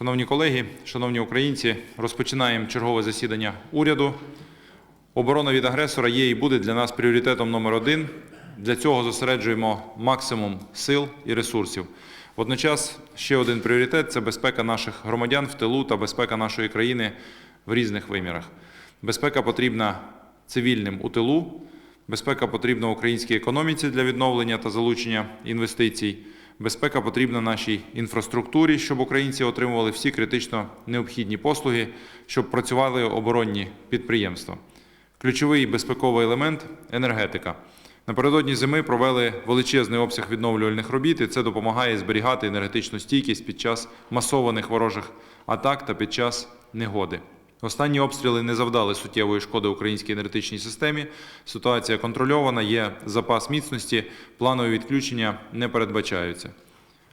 Шановні колеги, шановні українці, розпочинаємо чергове засідання уряду. Оборона від агресора є і буде для нас пріоритетом номер один. Для цього зосереджуємо максимум сил і ресурсів. Водночас ще один пріоритет це безпека наших громадян в тилу та безпека нашої країни в різних вимірах. Безпека потрібна цивільним у тилу, безпека потрібна українській економіці для відновлення та залучення інвестицій. Безпека потрібна нашій інфраструктурі, щоб українці отримували всі критично необхідні послуги, щоб працювали оборонні підприємства. Ключовий безпековий елемент енергетика. Напередодні зими провели величезний обсяг відновлювальних робіт, і це допомагає зберігати енергетичну стійкість під час масованих ворожих атак та під час негоди. Останні обстріли не завдали суттєвої шкоди українській енергетичній системі. Ситуація контрольована, є запас міцності, планові відключення не передбачаються.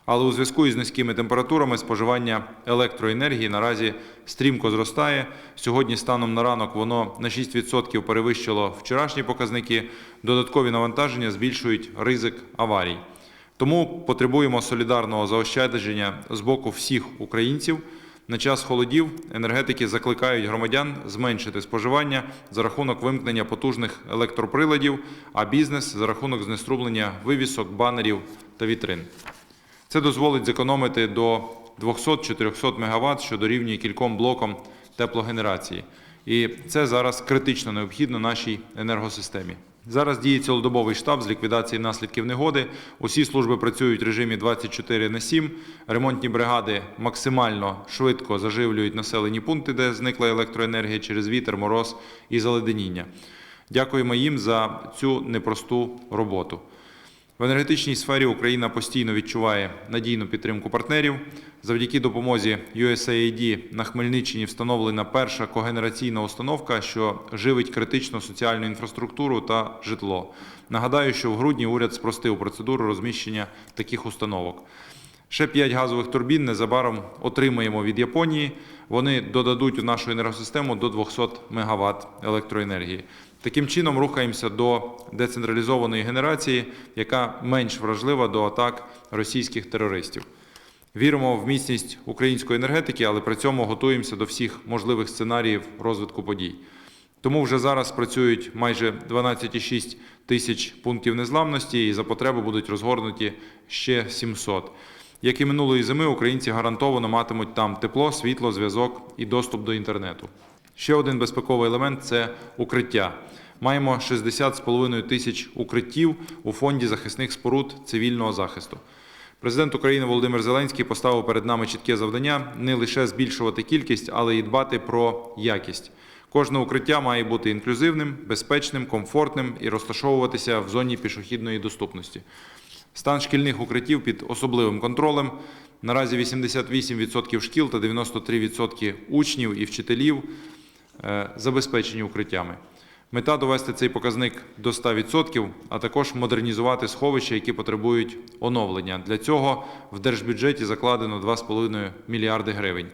Але у зв'язку із низькими температурами споживання електроенергії наразі стрімко зростає. Сьогодні станом на ранок воно на 6% перевищило вчорашні показники. Додаткові навантаження збільшують ризик аварій. Тому потребуємо солідарного заощадження з боку всіх українців. На час холодів енергетики закликають громадян зменшити споживання за рахунок вимкнення потужних електроприладів, а бізнес за рахунок знеструблення вивісок, банерів та вітрин. Це дозволить зекономити до 200-400 МВт, що дорівнює кільком блокам теплогенерації. І це зараз критично необхідно нашій енергосистемі. Зараз діє цілодобовий штаб з ліквідації наслідків негоди. Усі служби працюють в режимі 24 на 7. Ремонтні бригади максимально швидко заживлюють населені пункти, де зникла електроенергія через вітер, мороз і заледеніння. Дякуємо їм за цю непросту роботу. В енергетичній сфері Україна постійно відчуває надійну підтримку партнерів. Завдяки допомозі USAID на Хмельниччині встановлена перша когенераційна установка, що живить критичну соціальну інфраструктуру та житло. Нагадаю, що в грудні уряд спростив процедуру розміщення таких установок. Ще 5 газових турбін незабаром отримаємо від Японії. Вони додадуть у нашу енергосистему до 200 МВт електроенергії. Таким чином рухаємося до децентралізованої генерації, яка менш вражлива до атак російських терористів. Віримо в міцність української енергетики, але при цьому готуємося до всіх можливих сценаріїв розвитку подій. Тому вже зараз працюють майже 12,6 тисяч пунктів незламності, і за потреби будуть розгорнуті ще 700. Як і минулої зими, українці гарантовано матимуть там тепло, світло, зв'язок і доступ до інтернету. Ще один безпековий елемент це укриття. Маємо 60,5 тисяч укриттів у фонді захисних споруд цивільного захисту. Президент України Володимир Зеленський поставив перед нами чітке завдання не лише збільшувати кількість, але й дбати про якість. Кожне укриття має бути інклюзивним, безпечним, комфортним і розташовуватися в зоні пішохідної доступності. Стан шкільних укриттів під особливим контролем. Наразі 88% шкіл та 93% учнів і вчителів забезпечені укриттями. Мета довести цей показник до 100%, а також модернізувати сховища, які потребують оновлення. Для цього в держбюджеті закладено 2,5 мільярди гривень.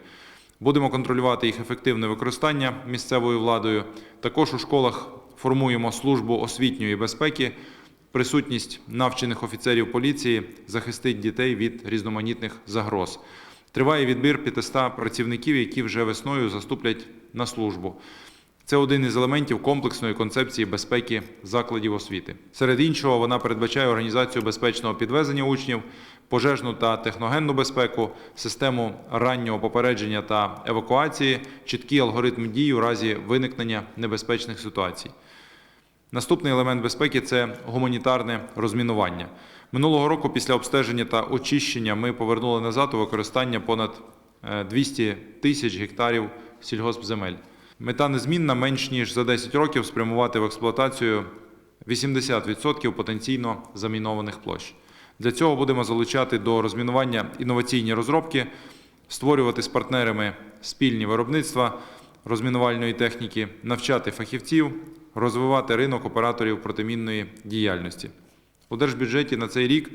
Будемо контролювати їх ефективне використання місцевою владою. Також у школах формуємо службу освітньої безпеки. Присутність навчених офіцерів поліції захистить дітей від різноманітних загроз. Триває відбір 500 працівників, які вже весною заступлять на службу. Це один із елементів комплексної концепції безпеки закладів освіти. Серед іншого, вона передбачає організацію безпечного підвезення учнів, пожежну та техногенну безпеку, систему раннього попередження та евакуації, чіткий алгоритм дій у разі виникнення небезпечних ситуацій. Наступний елемент безпеки це гуманітарне розмінування. Минулого року, після обстеження та очищення, ми повернули назад у використання понад е, 200 тисяч гектарів сільгоспземель. Мета незмінна менш ніж за 10 років спрямувати в експлуатацію 80% потенційно замінованих площ. Для цього будемо залучати до розмінування інноваційні розробки, створювати з партнерами спільні виробництва розмінувальної техніки, навчати фахівців, розвивати ринок операторів протимінної діяльності. У держбюджеті на цей рік,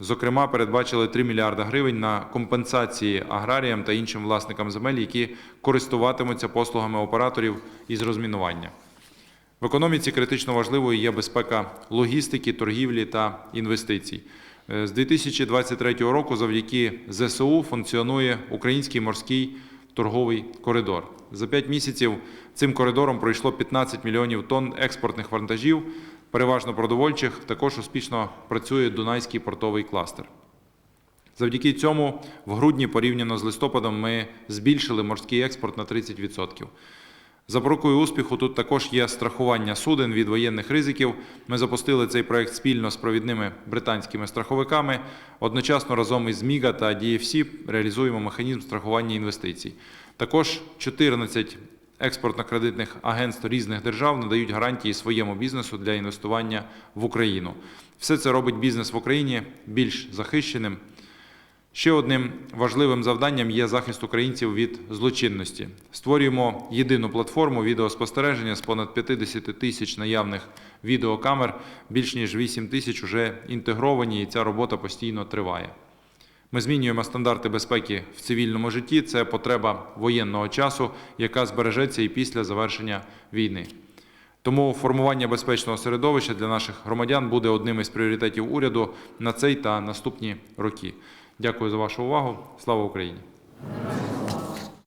зокрема, передбачили 3 мільярда гривень на компенсації аграріям та іншим власникам земель, які користуватимуться послугами операторів із розмінування. В економіці критично важливою є безпека логістики, торгівлі та інвестицій. Е, З 2023 року завдяки ЗСУ функціонує український морський торговий коридор. За 5 місяців цим коридором пройшло 15 мільйонів тонн експортних вантажів, переважно продовольчих. Також успішно працює Дунайський портовий кластер. Завдяки цьому в грудні порівняно з листопадом ми збільшили морський експорт на 30%. Запорукою успіху тут також є страхування суден від воєнних ризиків. Ми запустили цей проект спільно з провідними британськими страховиками. Одночасно разом із Міга та DFC реалізуємо механізм страхування інвестицій. Також 14 експортно-кредитних агентств різних держав надають гарантії своєму бізнесу для інвестування в Україну. Все це робить бізнес в Україні більш захищеним. Ще одним важливим завданням є захист українців від злочинності. Створюємо єдину платформу відеоспостереження з понад 50 тисяч наявних відеокамер, більш ніж 8 тисяч вже інтегровані, і ця робота постійно триває. Ми змінюємо стандарти безпеки в цивільному житті. Це потреба воєнного часу, яка збережеться і після завершення війни. Тому формування безпечного середовища для наших громадян буде одним із пріоритетів уряду на цей та наступні роки. Дякую за вашу увагу. Слава Україні!